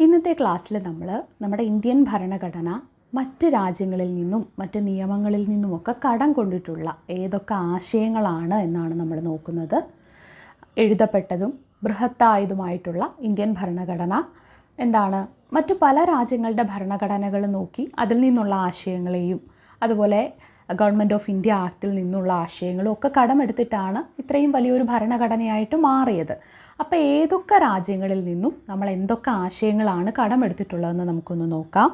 ഇന്നത്തെ ക്ലാസ്സിൽ നമ്മൾ നമ്മുടെ ഇന്ത്യൻ ഭരണഘടന മറ്റ് രാജ്യങ്ങളിൽ നിന്നും മറ്റ് നിയമങ്ങളിൽ നിന്നുമൊക്കെ കടം കൊണ്ടിട്ടുള്ള ഏതൊക്കെ ആശയങ്ങളാണ് എന്നാണ് നമ്മൾ നോക്കുന്നത്. എഴുതപ്പെട്ടതും ബൃഹത്തായതുമായിട്ടുള്ള ഇന്ത്യൻ ഭരണഘടന എന്താണ്? മറ്റു പല രാജ്യങ്ങളുടെ ഭരണഘടനകൾ നോക്കി അതിൽ നിന്നുള്ള ആശയങ്ങളെയും അതുപോലെ ഗവൺമെന്റ് ഓഫ് ഇന്ത്യ ആക്റ്റിൽ നിന്നുള്ള ആശയങ്ങളും ഒക്കെ കടമെടുത്തിട്ടാണ് ഇത്രയും വലിയൊരു ഭരണഘടനയായിട്ട് മാറിയത്. അപ്പോൾ ഏതൊക്കെ രാജ്യങ്ങളിൽ നിന്നും നമ്മൾ എന്തൊക്കെ ആശയങ്ങളാണ് കടമെടുത്തിട്ടുള്ളതെന്ന് നമുക്കൊന്ന് നോക്കാം.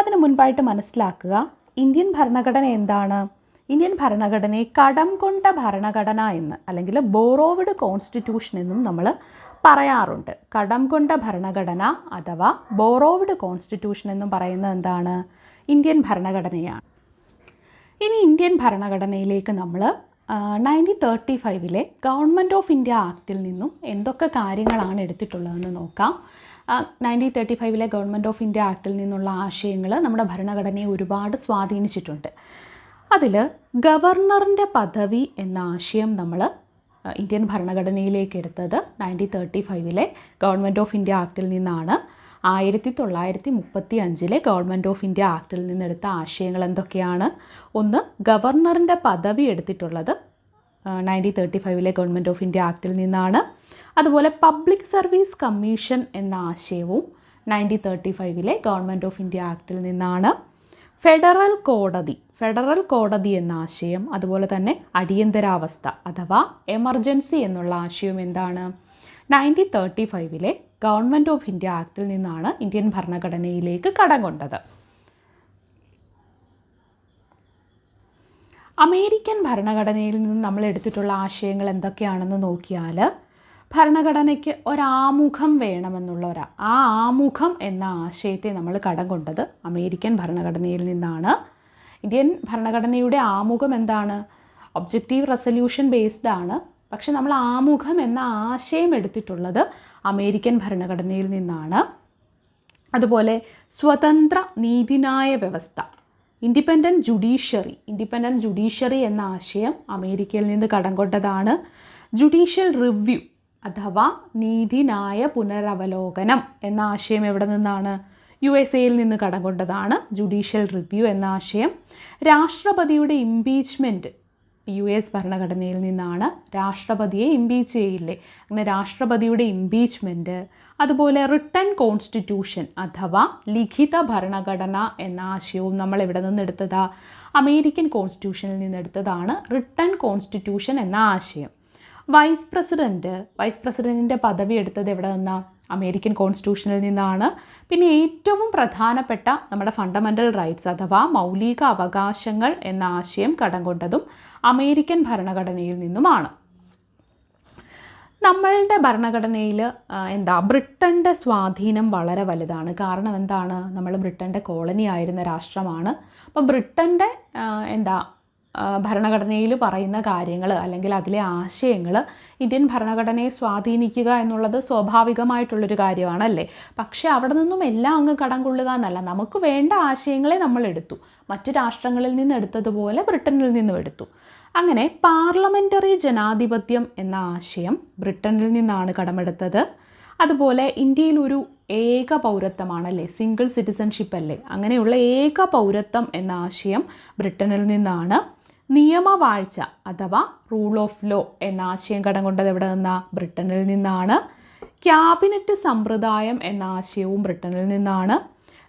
അതിന് മുൻപായിട്ട് മനസ്സിലാക്കുക ഇന്ത്യൻ ഭരണഘടന എന്താണ്? ഇന്ത്യൻ ഭരണഘടനയെ കടം കൊണ്ട ഭരണഘടന എന്ന് അല്ലെങ്കിൽ ബോറോവിഡ് കോൺസ്റ്റിറ്റ്യൂഷൻ എന്നും നമ്മൾ പറയാറുണ്ട്. കടം കൊണ്ട ഭരണഘടന അഥവാ ബോറോവിഡ് കോൺസ്റ്റിറ്റ്യൂഷൻ എന്നും പറയുന്നത് എന്താണ്? ഇന്ത്യൻ ഭരണഘടനയാണ്. ഇനി ഇന്ത്യൻ ഭരണഘടനയിലേക്ക് നമ്മൾ നയന്റീൻ തേർട്ടി ഫൈവിലെ ഗവൺമെന്റ് ഓഫ് ഇന്ത്യ ആക്റ്റിൽ നിന്നും എന്തൊക്കെ കാര്യങ്ങളാണ് എടുത്തിട്ടുള്ളതെന്ന് നോക്കാം. നയന്റീൻ തേർട്ടി ഫൈവിലെ ഗവൺമെന്റ് ഓഫ് ഇന്ത്യ ആക്റ്റിൽ നിന്നുള്ള ആശയങ്ങൾ നമ്മുടെ ഭരണഘടനയെ ഒരുപാട് സ്വാധീനിച്ചിട്ടുണ്ട്. അതിൽ ഗവർണറിന്റെ പദവി എന്ന ആശയം നമ്മൾ ഇന്ത്യൻ ഭരണഘടനയിലേക്ക് എടുത്തത് നയന്റീൻ തേർട്ടി ഫൈവിലെ ഗവൺമെന്റ് ഓഫ് ഇന്ത്യ ആക്റ്റിൽ നിന്നാണ്. ആയിരത്തി തൊള്ളായിരത്തി മുപ്പത്തി അഞ്ചിലെ ഗവൺമെന്റ് ഓഫ് ഇന്ത്യ ആക്ടിൽ നിന്നെടുത്ത ആശയങ്ങൾ എന്തൊക്കെയാണ്? ഒന്ന് ഗവർണറിന്റെ പദവി എടുത്തിട്ടുള്ളത് നയന്റീൻ തേർട്ടി ഫൈവിലെ ഗവൺമെന്റ് ഓഫ് ഇന്ത്യ ആക്ടിൽ നിന്നാണ്. അതുപോലെ പബ്ലിക് സർവീസ് കമ്മീഷൻ എന്ന ആശയവും നയന്റീൻ തേർട്ടി ഫൈവിലെ ഗവൺമെന്റ് ഓഫ് ഇന്ത്യ ആക്ടിൽ നിന്നാണ്. ഫെഡറൽ കോടതി ഫെഡറൽ കോടതി എന്ന ആശയം അതുപോലെ തന്നെ അടിയന്തരാവസ്ഥ അഥവാ എമർജൻസി എന്നുള്ള ആശയം എന്താണ്? നയന്റീൻ തേർട്ടി ഫൈവിലെ ഗവൺമെന്റ് ഓഫ് ഇന്ത്യ ആക്റ്റിൽ നിന്നാണ് ഇന്ത്യൻ ഭരണഘടനയിലേക്ക് കടം കൊണ്ടത്. അമേരിക്കൻ ഭരണഘടനയിൽ നിന്ന് നമ്മൾ എടുത്തിട്ടുള്ള ആശയങ്ങൾ എന്തൊക്കെയാണെന്ന് നോക്കിയാൽ ഭരണഘടനയ്ക്ക് ഒരാമുഖം വേണമെന്നുള്ള ഒരു ആ ആമുഖം എന്ന ആശയത്തെ നമ്മൾ കടം കൊണ്ടത് അമേരിക്കൻ ഭരണഘടനയിൽ നിന്നാണ്. ഇന്ത്യൻ ഭരണഘടനയുടെ ആമുഖം എന്താണ്? ഒബ്ജക്റ്റീവ് റെസൊല്യൂഷൻ ബേസ്ഡ് ആണ്. പക്ഷെ നമ്മൾ ആമുഖം എന്ന ആശയം എടുത്തിട്ടുള്ളത് അമേരിക്കൻ ഭരണഘടനയിൽ നിന്നാണ്. അതുപോലെ സ്വതന്ത്ര നീതിന്യായ വ്യവസ്ഥ ഇൻഡിപെൻഡന്റ് ജുഡീഷ്യറി ഇൻഡിപെൻഡന്റ് ജുഡീഷ്യറി എന്ന ആശയം അമേരിക്കയിൽ നിന്ന് കടം കൊണ്ടതാണ് ജുഡീഷ്യൽ റിവ്യൂ അഥവാ നീതിന്യായ പുനരവലോകനം എന്ന ആശയം എവിടെ നിന്നാണ്? യു എസ് എയിൽ നിന്ന് കടം കൊണ്ടതാണ് ജുഡീഷ്യൽ റിവ്യൂ എന്ന ആശയം. രാഷ്ട്രപതിയുടെ ഇംപീച്ച്മെന്റ് യു എസ് ഭരണഘടനയിൽ നിന്നാണ് രാഷ്ട്രപതിയെ ഇംപീച്ച് ചെയ്യില്ലേ? അങ്ങനെ രാഷ്ട്രപതിയുടെ ഇംപീച്ച്മെന്റ് അതുപോലെ റിട്ടൺ കോൺസ്റ്റിറ്റ്യൂഷൻ അഥവാ ലിഖിത ഭരണഘടന എന്ന ആശയവും നമ്മൾ എവിടെ നിന്നെടുത്തതാ. അമേരിക്കൻ കോൺസ്റ്റിറ്റ്യൂഷനിൽ നിന്നെടുത്തതാണ് റിട്ടൺ കോൺസ്റ്റിറ്റ്യൂഷൻ എന്ന ആശയം. വൈസ് പ്രസിഡന്റ് വൈസ് പ്രസിഡന്റിന്റെ പദവി എടുത്തത് എവിടെ നിന്നാണ് അമേരിക്കൻ കോൺസ്റ്റിറ്റ്യൂഷനിൽ നിന്നാണ്. പിന്നെ ഏറ്റവും പ്രധാനപ്പെട്ട നമ്മുടെ ഫണ്ടമെന്റൽ റൈറ്റ്സ് അഥവാ മൗലിക അവകാശങ്ങൾ എന്ന ആശയം കടം കൊണ്ടതും അമേരിക്കൻ ഭരണഘടനയിൽ നിന്നുമാണ്. നമ്മളുടെ ഭരണഘടനയിൽ എന്താ ബ്രിട്ടന്റെ സ്വാധീനം വളരെ വലുതാണ്. കാരണം എന്താണ്? നമ്മൾ ബ്രിട്ടന്റെ കോളനി ആയിരുന്ന രാഷ്ട്രമാണ്. അപ്പോൾ ബ്രിട്ടന്റെ എന്താ ഭരണഘടനയിൽ പറയുന്ന കാര്യങ്ങൾ അല്ലെങ്കിൽ അതിലെ ആശയങ്ങൾ ഇന്ത്യൻ ഭരണഘടനയെ സ്വാധീനിക്കുക എന്നുള്ളത് സ്വാഭാവികമായിട്ടുള്ളൊരു കാര്യമാണല്ലേ? പക്ഷേ അവിടെ നിന്നും എല്ലാം അങ്ങ് കടം കൊള്ളുക എന്നല്ല. നമുക്ക് വേണ്ട ആശയങ്ങളെ നമ്മൾ എടുത്തു. മറ്റു രാഷ്ട്രങ്ങളിൽ നിന്ന് എടുത്തതുപോലെ ബ്രിട്ടനിൽ നിന്നും എടുത്തു. അങ്ങനെ പാർലമെന്ററി ജനാധിപത്യം എന്ന ആശയം ബ്രിട്ടനിൽ നിന്നാണ് കടമെടുത്തത്. അതുപോലെ ഇന്ത്യയിൽ ഒരു ഏക പൗരത്വമാണല്ലേ? സിംഗിൾ സിറ്റിസൺഷിപ്പ് അല്ലേ? അങ്ങനെയുള്ള ഏക പൗരത്വം എന്ന ആശയം ബ്രിട്ടനിൽ നിന്നാണ് നിയമവാഴ്ച അഥവാ റൂൾ ഓഫ് ലോ എന്ന ആശയം കടം കൊണ്ടത് എവിടെ നിന്നാ? ബ്രിട്ടനിൽ നിന്നാണ്. ക്യാബിനറ്റ് സമ്പ്രദായം എന്ന ആശയവും ബ്രിട്ടനിൽ നിന്നാണ്.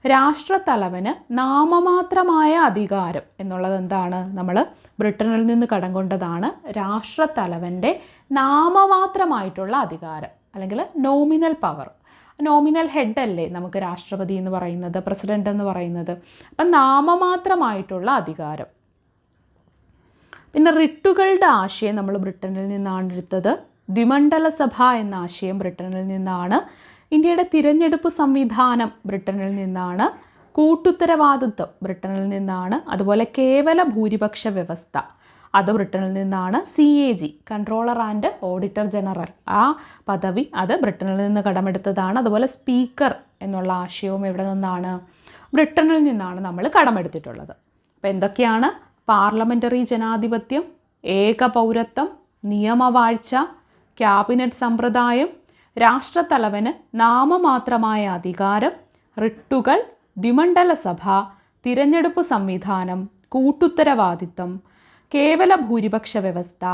രാഷ്ട്രത്തലവന് നാമമാത്രമായ അധികാരം എന്നുള്ളത് എന്താണ്? നമ്മൾ ബ്രിട്ടനിൽ നിന്ന് കടം കൊണ്ടതാണ് രാഷ്ട്രത്തലവന്റെ നാമമാത്രമായിട്ടുള്ള അധികാരം അല്ലെങ്കിൽ നോമിനൽ പവർ നോമിനൽ ഹെഡ് അല്ലേ നമുക്ക് രാഷ്ട്രപതി എന്ന് പറയുന്നത് പ്രസിഡന്റ് എന്ന് പറയുന്നത്. അപ്പം നാമമാത്രമായിട്ടുള്ള അധികാരം. പിന്നെ റിട്ടുകളുടെ ആശയം നമ്മൾ ബ്രിട്ടനിൽ നിന്നാണ് എടുത്തത്. ദ്വിമണ്ഡല സഭ എന്ന ആശയം ബ്രിട്ടനിൽ നിന്നാണ്. ഇന്ത്യയുടെ തിരഞ്ഞെടുപ്പ് സംവിധാനം ബ്രിട്ടനിൽ നിന്നാണ്. കൂട്ടുത്തരവാദിത്വം ബ്രിട്ടനിൽ നിന്നാണ്. അതുപോലെ കേവല ഭൂരിപക്ഷ വ്യവസ്ഥ അത് ബ്രിട്ടനിൽ നിന്നാണ്. C A G controller and auditor general ആ പദവി അത് ബ്രിട്ടനിൽ നിന്ന് കടമെടുത്തതാണ്. അതുപോലെ സ്പീക്കർ എന്നുള്ള ആശയവും എവിടെ നിന്നാണ്? ബ്രിട്ടനിൽ നിന്നാണ് നമ്മൾ കടമെടുത്തിട്ടുള്ളത്. അപ്പോൾ എന്തൊക്കെയാണ് പാർലമെന്ററി ജനാധിപത്യം ഏകപൗരത്വം നിയമവാഴ്ച ക്യാബിനറ്റ് സമ്പ്രദായം രാഷ്ട്രത്തലവന് നാമമാത്രമായ അധികാരം റിട്ടുകൾ ദ്വിമണ്ഡല സഭ തിരഞ്ഞെടുപ്പ് സംവിധാനം കൂട്ടുത്തരവാദിത്തം കേവല ഭൂരിപക്ഷ വ്യവസ്ഥ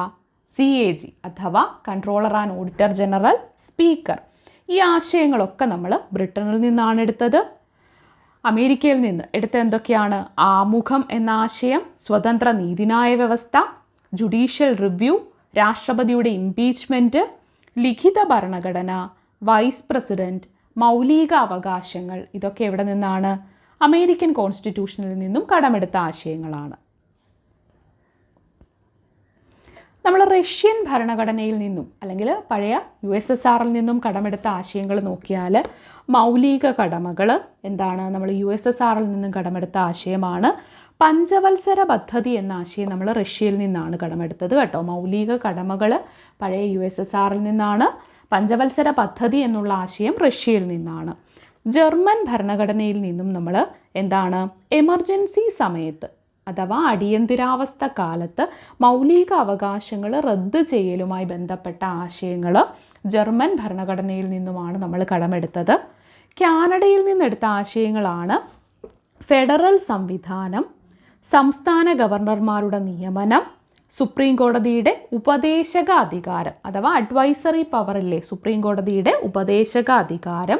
സി എ ജി അഥവാ controller and auditor general speaker. ഈ ആശയങ്ങളൊക്കെ നമ്മൾ ബ്രിട്ടനിൽ നിന്നാണ് എടുത്തത്. അമേരിക്കയിൽ നിന്ന് എടുത്ത എന്തൊക്കെയാണ് ആമുഖം എന്ന ആശയം? സ്വതന്ത്ര നീതിന്യായ വ്യവസ്ഥ ജുഡീഷ്യൽ റിവ്യൂ രാഷ്ട്രപതിയുടെ ഇംപീച്ച്മെന്റ് ലിഖിത ഭരണഘടന വൈസ് പ്രസിഡന്റ് മൗലിക അവകാശങ്ങൾ. ഇതൊക്കെ എവിടെ നിന്നാണ്? അമേരിക്കൻ കോൺസ്റ്റിറ്റ്യൂഷനിൽ നിന്നും കടമെടുത്ത ആശയങ്ങളാണ്. നമ്മൾ റഷ്യൻ ഭരണഘടനയിൽ നിന്നും അല്ലെങ്കിൽ പഴയ യു എസ് എസ് ആറിൽ നിന്നും കടമെടുത്ത ആശയങ്ങൾ നോക്കിയാൽ മൗലിക കടമകൾ എന്താണ്? നമ്മൾ യു എസ് എസ് ആറിൽ നിന്നും കടമെടുത്ത ആശയമാണ്. പഞ്ചവത്സര പദ്ധതി എന്ന ആശയം നമ്മൾ റഷ്യയിൽ നിന്നാണ് കടമെടുത്തത് കേട്ടോ. മൗലിക കടമകൾ പഴയ യു എസ് എസ് ആറിൽ നിന്നാണ്. പഞ്ചവത്സര പദ്ധതി എന്നുള്ള ആശയം റഷ്യയിൽ നിന്നാണ്. ജർമ്മൻ ഭരണഘടനയിൽ നിന്നും നമ്മൾ എന്താണ്? എമർജൻസി സമയത്ത് അഥവാ അടിയന്തരാവസ്ഥ കാലത്ത് മൗലിക അവകാശങ്ങൾ റദ്ദ് ചെയ്യലുമായി ബന്ധപ്പെട്ട ആശയങ്ങൾ ജർമ്മൻ ഭരണഘടനയിൽ നിന്നുമാണ് നമ്മൾ കടമെടുത്തത്. കാനഡയിൽ നിന്നെടുത്ത ആശയങ്ങളാണ് ഫെഡറൽ സംവിധാനം സംസ്ഥാന ഗവർണർമാരുടെ നിയമനം സുപ്രീം കോടതിയുടെ ഉപദേശക അധികാരം അഥവാ അഡ്വൈസറി പവറില്ലേ സുപ്രീം കോടതിയുടെ ഉപദേശക അധികാരം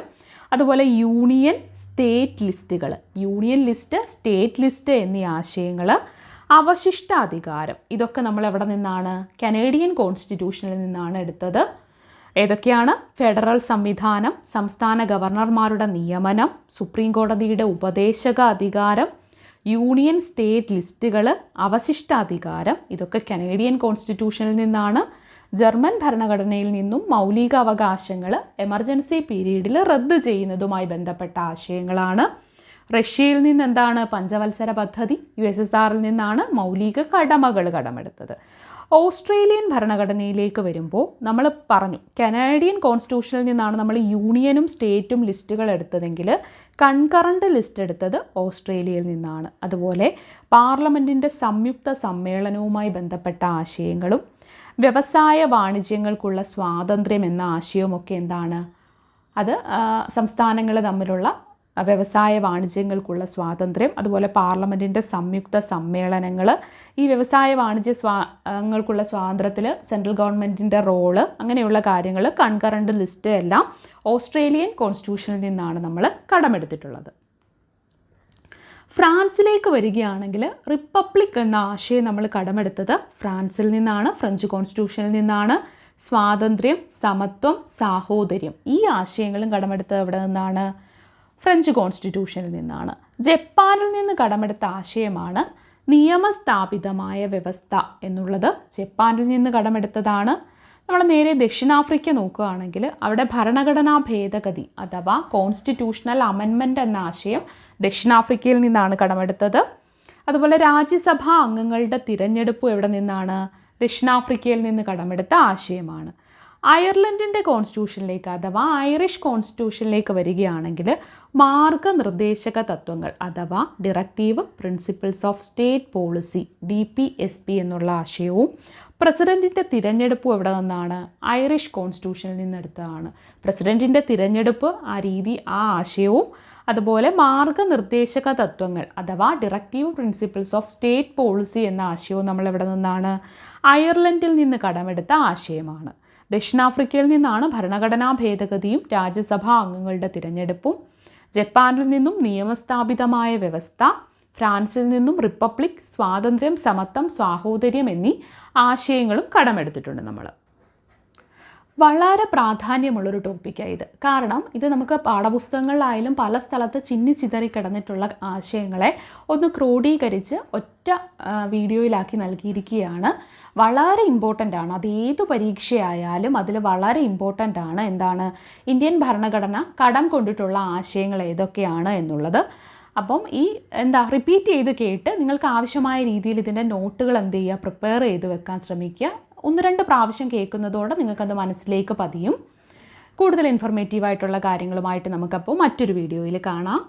അതുപോലെ യൂണിയൻ സ്റ്റേറ്റ് ലിസ്റ്റുകൾ യൂണിയൻ ലിസ്റ്റ് സ്റ്റേറ്റ് ലിസ്റ്റ് എന്നീ ആശയങ്ങൾ അവശിഷ്ടാധികാരം. ഇതൊക്കെ നമ്മൾ എവിടെ നിന്നാണ്? കനേഡിയൻ കോൺസ്റ്റിറ്റ്യൂഷനിൽ നിന്നാണ് എടുത്തത്. ഏതൊക്കെയാണ്? ഫെഡറൽ സംവിധാനം സംസ്ഥാന ഗവർണർമാരുടെ നിയമനം സുപ്രീം കോടതിയുടെ ഉപദേശക അധികാരം യൂണിയൻ സ്റ്റേറ്റ് ലിസ്റ്റുകൾ അവശിഷ്ടാധികാരം. ഇതൊക്കെ കനേഡിയൻ കോൺസ്റ്റിറ്റ്യൂഷനിൽ നിന്നാണ് ജർമ്മൻ ഭരണഘടനയിൽ നിന്നും മൗലിക അവകാശങ്ങൾ എമർജൻസി പീരീഡിൽ റദ്ദ് ചെയ്യുന്നതുമായി ബന്ധപ്പെട്ട ആശയങ്ങളാണ്. റഷ്യയിൽ നിന്ന് എന്താണ് പഞ്ചവത്സര പദ്ധതി? യു എസ് എസ് ആറിൽ നിന്നാണ് മൗലിക കടമകൾ കടമെടുത്തത്. ഓസ്ട്രേലിയൻ ഭരണഘടനയിലേക്ക് വരുമ്പോൾ നമ്മൾ പറഞ്ഞു കനേഡിയൻ കോൺസ്റ്റിറ്റ്യൂഷനിൽ നിന്നാണ് നമ്മൾ യൂണിയനും സ്റ്റേറ്റും ലിസ്റ്റുകൾ എടുത്തതെങ്കിൽ കൺകറണ്ട് ലിസ്റ്റ് എടുത്തത് ഓസ്ട്രേലിയയിൽ നിന്നാണ്. അതുപോലെ പാർലമെന്റിന്റെ സംയുക്ത സമ്മേളനവുമായി ബന്ധപ്പെട്ട ആശയങ്ങളും വ്യവസായ വാണിജ്യങ്ങൾക്കുള്ള സ്വാതന്ത്ര്യം എന്ന ആശയവുമൊക്കെ എന്താണ്? അത് സംസ്ഥാനങ്ങൾ തമ്മിലുള്ള വ്യവസായ വാണിജ്യങ്ങൾക്കുള്ള സ്വാതന്ത്ര്യം അതുപോലെ പാർലമെന്റിന്റെ സംയുക്ത സമ്മേളനങ്ങൾ ഈ വ്യവസായ വാണിജ്യ സ്വാങ്ങൾക്കുള്ള സ്വാതന്ത്ര്യത്തിൽ സെൻട്രൽ ഗവൺമെന്റിന്റെ റോൾ അങ്ങനെയുള്ള കാര്യങ്ങൾ കൺകറണ്ട് ലിസ്റ്റ് എല്ലാം ഓസ്ട്രേലിയൻ കോൺസ്റ്റിറ്റ്യൂഷനിൽ നിന്നാണ് നമ്മൾ കടമെടുത്തിട്ടുള്ളത്. ഫ്രാൻസിലേക്ക് വരികയാണെങ്കിൽ റിപ്പബ്ലിക് എന്ന ആശയം നമ്മൾ കടമെടുത്തത് ഫ്രാൻസിൽ നിന്നാണ് ഫ്രഞ്ച് കോൺസ്റ്റിറ്റ്യൂഷനിൽ നിന്നാണ്. സ്വാതന്ത്ര്യം സമത്വം സാഹോദര്യം ഈ ആശയങ്ങളും കടമെടുത്തത് എവിടെ നിന്നാണ്? ഫ്രഞ്ച് കോൺസ്റ്റിറ്റ്യൂഷനിൽ നിന്നാണ്. ജപ്പാനിൽ നിന്ന് കടമെടുത്ത ആശയമാണ് നിയമസ്ഥാപിതമായ വ്യവസ്ഥ എന്നുള്ളത് ജപ്പാനിൽ നിന്ന് കടമെടുത്തതാണ്. നമ്മൾ നേരെ ദക്ഷിണാഫ്രിക്ക നോക്കുകയാണെങ്കിൽ അവിടെ ഭരണഘടനാ ഭേദഗതി അഥവാ കോൺസ്റ്റിറ്റ്യൂഷണൽ അമെൻമെന്റ് എന്ന ആശയം ദക്ഷിണാഫ്രിക്കയിൽ നിന്നാണ് കടമെടുത്തത്. അതുപോലെ രാജ്യസഭാ അംഗങ്ങളുടെ തിരഞ്ഞെടുപ്പ് എവിടെ നിന്നാണ് ദക്ഷിണാഫ്രിക്കയിൽ നിന്ന് കടമെടുത്ത ആശയമാണ്. അയർലൻഡിന്റെ കോൺസ്റ്റിറ്റ്യൂഷനിലേക്ക് അഥവാ ഐറിഷ് കോൺസ്റ്റിറ്റ്യൂഷനിലേക്ക് വരികയാണെങ്കിൽ മാർഗനിർദ്ദേശക തത്വങ്ങൾ അഥവാ directive principles of state policy D P S P എന്നുള്ള ആശയവും പ്രസിഡന്റിന്റെ തിരഞ്ഞെടുപ്പ് എവിടെ നിന്നാണ് ഐറിഷ് കോൺസ്റ്റിറ്റ്യൂഷനിൽ നിന്നെടുത്തതാണ് പ്രസിഡന്റിന്റെ തിരഞ്ഞെടുപ്പ് ആ രീതി ആ ആശയവും അതുപോലെ മാർഗനിർദ്ദേശക തത്വങ്ങൾ അഥവാ directive principles of state policy എന്ന ആശയവും നമ്മൾ എവിടെ നിന്നാണ് അയർലൻഡിൽ നിന്ന് കടമെടുത്ത ആശയമാണ്. ദക്ഷിണാഫ്രിക്കയിൽ നിന്നാണ് ഭരണഘടനാ ഭേദഗതിയും രാജ്യസഭാ അംഗങ്ങളുടെ തിരഞ്ഞെടുപ്പും. ജപ്പാനിൽ നിന്നും നിയമസ്ഥാപിതമായ വ്യവസ്ഥ ഫ്രാൻസിൽ നിന്നും റിപ്പബ്ലിക് സ്വാതന്ത്ര്യം സമത്വം സാഹോദര്യം എന്നീ ആശയങ്ങളും കടമെടുത്തിട്ടുണ്ട് നമ്മൾ വളരെ പ്രാധാന്യമുള്ളൊരു ടോപ്പിക്കാണ് ഇത്. കാരണം ഇത് നമുക്ക് പാഠപുസ്തകങ്ങളിലായാലും പല സ്ഥലത്ത് ചിന്നി ചിതറി കിടന്നിട്ടുള്ള ആശയങ്ങളെ ഒന്ന് ക്രോഡീകരിച്ച് ഒറ്റ വീഡിയോയിലാക്കി നൽകിയിരിക്കുകയാണ്. വളരെ ഇമ്പോർട്ടന്റ് ആണ്. അത് ഏത് പരീക്ഷയായാലും അതിൽ വളരെ ഇമ്പോർട്ടന്റ് ആണ്. എന്താണ്? ഇന്ത്യൻ ഭരണഘടന കടം കൊണ്ടിട്ടുള്ള ആശയങ്ങൾ ഏതൊക്കെയാണ് എന്നുള്ളത്. അപ്പം ഈ എന്താ റിപ്പീറ്റ് ചെയ്ത് കേട്ട് നിങ്ങൾക്ക് ആവശ്യമായ രീതിയിൽ ഇതിന്റെ നോട്ടുകൾ എന്ത് ചെയ്യുക പ്രിപ്പയർ ചെയ്ത് വെക്കാൻ ശ്രമിക്കുക. ഒന്ന് രണ്ട് പ്രാവശ്യം കേൾക്കുന്നതോടെ നിങ്ങൾക്കത് മനസ്സിലേക്ക് പതിയും. കൂടുതൽ ഇൻഫർമേറ്റീവായിട്ടുള്ള കാര്യങ്ങളുമായിട്ട് നമുക്കപ്പോൾ മറ്റൊരു വീഡിയോയിൽ കാണാം.